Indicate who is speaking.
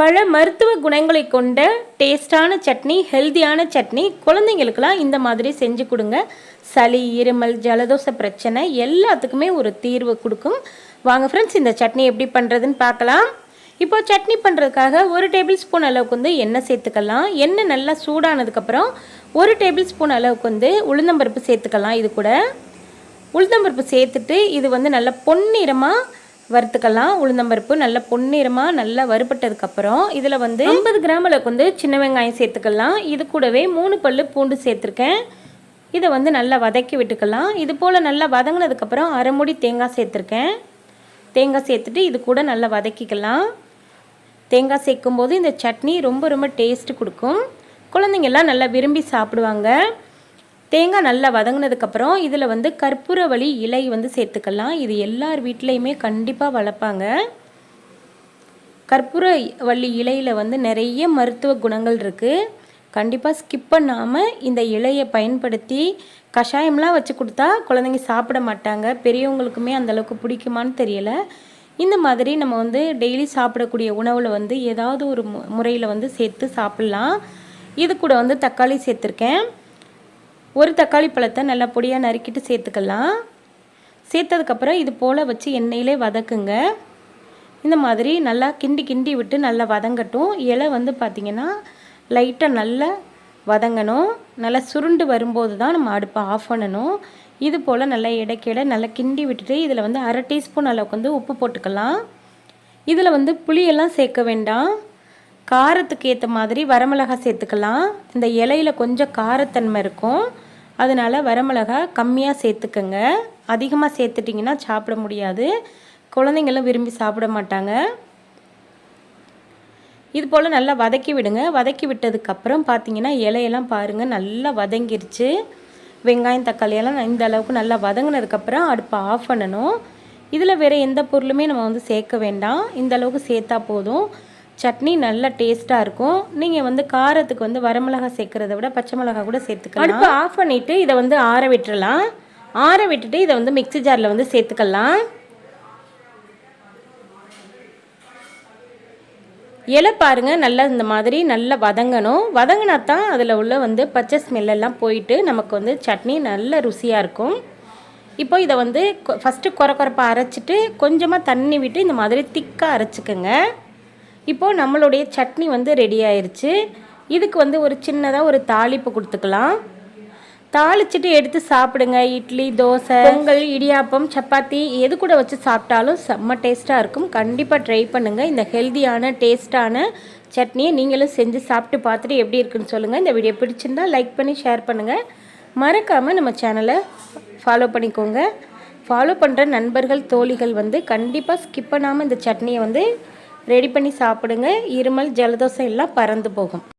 Speaker 1: பல மருத்துவ குணங்களை கொண்ட டேஸ்டான சட்னி ஹெல்தியான சட்னி குழந்தைங்களுக்கெல்லாம் இந்த மாதிரி செஞ்சு கொடுங்க. சளி இருமல் ஜலதோஷ பிரச்சனை எல்லாத்துக்குமே ஒரு தீர்வு கொடுக்கும். வாங்க ஃப்ரெண்ட்ஸ் இந்த சட்னி எப்படி பண்ணுறதுன்னு பார்க்கலாம். இப்போ சட்னி பண்ணுறதுக்காக ஒரு டேபிள் ஸ்பூன் அளவுக்கு வந்து எண்ணெய் சேர்த்துக்கலாம். எண்ணெய் நல்லா சூடானதுக்கப்புறம் ஒரு டேபிள் ஸ்பூன் அளவுக்கு வந்து உளுந்தம்பருப்பு சேர்த்துக்கலாம். இது கூட உளுந்தம்பருப்பு சேர்த்துட்டு இது வந்து நல்லா பொன்னிறமாக வறுத்துக்கலாம். உளுந்தம்பருப்பு நல்லா பொன்னிறமாக நல்லா வறுபட்டதுக்கப்புறம் இதில் வந்து ஐம்பது கிராம் அளவுக்கு வந்து சின்ன வெங்காயம் சேர்த்துக்கலாம். இது கூடவே மூணு பல்லு பூண்டு சேர்த்துருக்கேன். இதை வந்து நல்லா வதக்கி விட்டுக்கலாம். இது போல் நல்லா வதங்கினதுக்கப்புறம் அரைமுடி தேங்காய் சேர்த்துருக்கேன். தேங்காய் சேர்த்துட்டு இது கூட நல்லா வதக்கிக்கலாம். தேங்காய் சேர்க்கும்போது இந்த சட்னி ரொம்ப ரொம்ப டேஸ்ட்டு கொடுக்கும். குழந்தைங்கள்லாம் நல்லா விரும்பி சாப்பிடுவாங்க. தேங்காய் நல்லா வதங்கினதுக்கப்புறம் இதில் வந்து கற்பூரவழி இலை வந்து சேர்த்துக்கலாம். இது எல்லார் வீட்லேயுமே கண்டிப்பாக வளர்ப்பாங்க. கற்பூர வள்ளி இலையில் வந்து நிறைய மருத்துவ குணங்கள் இருக்குது கண்டிப்பாக ஸ்கிப் பண்ணாமல் இந்த இலையை பயன்படுத்தி கஷாயம்லாம் வச்சு கொடுத்தா குழந்தைங்க சாப்பிட மாட்டாங்க. பெரியவங்களுக்குமே அந்தளவுக்கு பிடிக்குமான்னு தெரியல. இந்த மாதிரி நம்ம வந்து டெய்லி சாப்பிடக்கூடிய உணவில் வந்து ஏதாவது ஒரு மு முறையில் வந்து சேர்த்து சாப்பிட்லாம். இது கூட வந்து தக்காளி சேர்த்துருக்கேன். ஒரு தக்காளி பழத்தை நல்லா பொடியாக நறுக்கிட்டு சேர்த்துக்கலாம். சேர்த்ததுக்கப்புறம் இது போல் வச்சு எண்ணெயிலே வதக்குங்க. இந்த மாதிரி நல்லா கிண்டி கிண்டி விட்டு நல்லா வதங்கட்டும். இலை வந்து பார்த்திங்கன்னா லைட்டாக நல்லா வதங்கணும். நல்லா சுருண்டு வரும்போது தான் நம்ம அடுப்பை ஆஃப் பண்ணணும். இது போல் நல்லா இடைக்கிட நல்லா கிண்டி விட்டுட்டு இதில் வந்து அரை டீஸ்பூன் அளவுக்கு வந்து உப்பு போட்டுக்கலாம். இதில் வந்து புளியெல்லாம் சேர்க்க வேண்டாம். காரத்துக்கு ஏற்ற மாதிரி வரமிளகாய் சேர்த்துக்கலாம். இந்த இலையில கொஞ்சம் காரத்தன்மை இருக்கும். அதனால் வரமிளகா கம்மியாக சேர்த்துக்கங்க. அதிகமாக சேர்த்துட்டிங்கன்னா சாப்பிட முடியாது. குழந்தைங்களும் விரும்பி சாப்பிட மாட்டாங்க. இது போல் நல்லா வதக்கி விடுங்க. வதக்கி விட்டதுக்கப்புறம் பார்த்தீங்கன்னா இலையெல்லாம் பாருங்கள் நல்லா வதங்கிருச்சு. வெங்காயம் தக்காளியெல்லாம் இந்த அளவுக்கு நல்லா வதங்கினதுக்கப்புறம் அடுப்பை ஆஃப் பண்ணணும். இதில் வேறு எந்த பொருளுமே நம்ம வந்து சேர்க்க வேண்டாம். இந்த அளவுக்கு சேர்த்தா போதும். சட்னி நல்லா டேஸ்ட்டாக இருக்கும். நீங்கள் வந்து காரத்துக்கு வந்து வரமிளகா சேர்க்குறத விட பச்சை மிளகா கூட சேர்த்துக்கலாம். அடுப்பு ஆஃப் பண்ணிவிட்டு இதை வந்து ஆற விட்டுறலாம். ஆற விட்டுட்டு இதை வந்து மிக்ஸி ஜாரில் வந்து சேர்த்துக்கலாம். இலை பாருங்கள் நல்லா இந்த மாதிரி நல்லா வதங்கணும். வதங்கினா தான் அதில் உள்ள வந்து பச்சை ஸ்மெல்லெல்லாம் போயிட்டு நமக்கு வந்து சட்னி நல்ல ருசியாக இருக்கும். இப்போ இதை வந்து ஃபஸ்ட்டு குறை குறைப்பாக அரைச்சிட்டு கொஞ்சமாக தண்ணி விட்டு இந்த மாதிரி திக்காக அரைச்சிக்கோங்க. இப்போது நம்மளுடைய சட்னி வந்து ரெடி ஆயிடுச்சு இதுக்கு வந்து ஒரு சின்னதாக ஒரு தாளிப்பு கொடுத்துக்கலாம். தாளிச்சிட்டு எடுத்து சாப்பிடுங்க. இட்லி தோசை பொங்கல் இடியாப்பம் சப்பாத்தி எது கூட வச்சு சாப்பிட்டாலும் செம்ம டேஸ்ட்டாக இருக்கும். கண்டிப்பாக ட்ரை பண்ணுங்கள் இந்த ஹெல்த்தியான டேஸ்ட்டான சட்னியை நீங்களும் செஞ்சு சாப்பிட்டு பார்த்துட்டு எப்படி இருக்குன்னு சொல்லுங்கள் இந்த வீடியோ பிடிச்சிருந்தால் லைக் பண்ணி ஷேர் பண்ணுங்கள் மறக்காமல் நம்ம சேனலை ஃபாலோ பண்ணிக்கோங்க. ஃபாலோ பண்ணுற நண்பர்கள் தோழிகள் வந்து கண்டிப்பாக ஸ்கிப் பண்ணாமல் இந்த சட்னியை வந்து ரெடி பண்ணி சாப்பிடுங்க. இருமல் ஜலதோஷம் எல்லாம் பறந்து போகும்.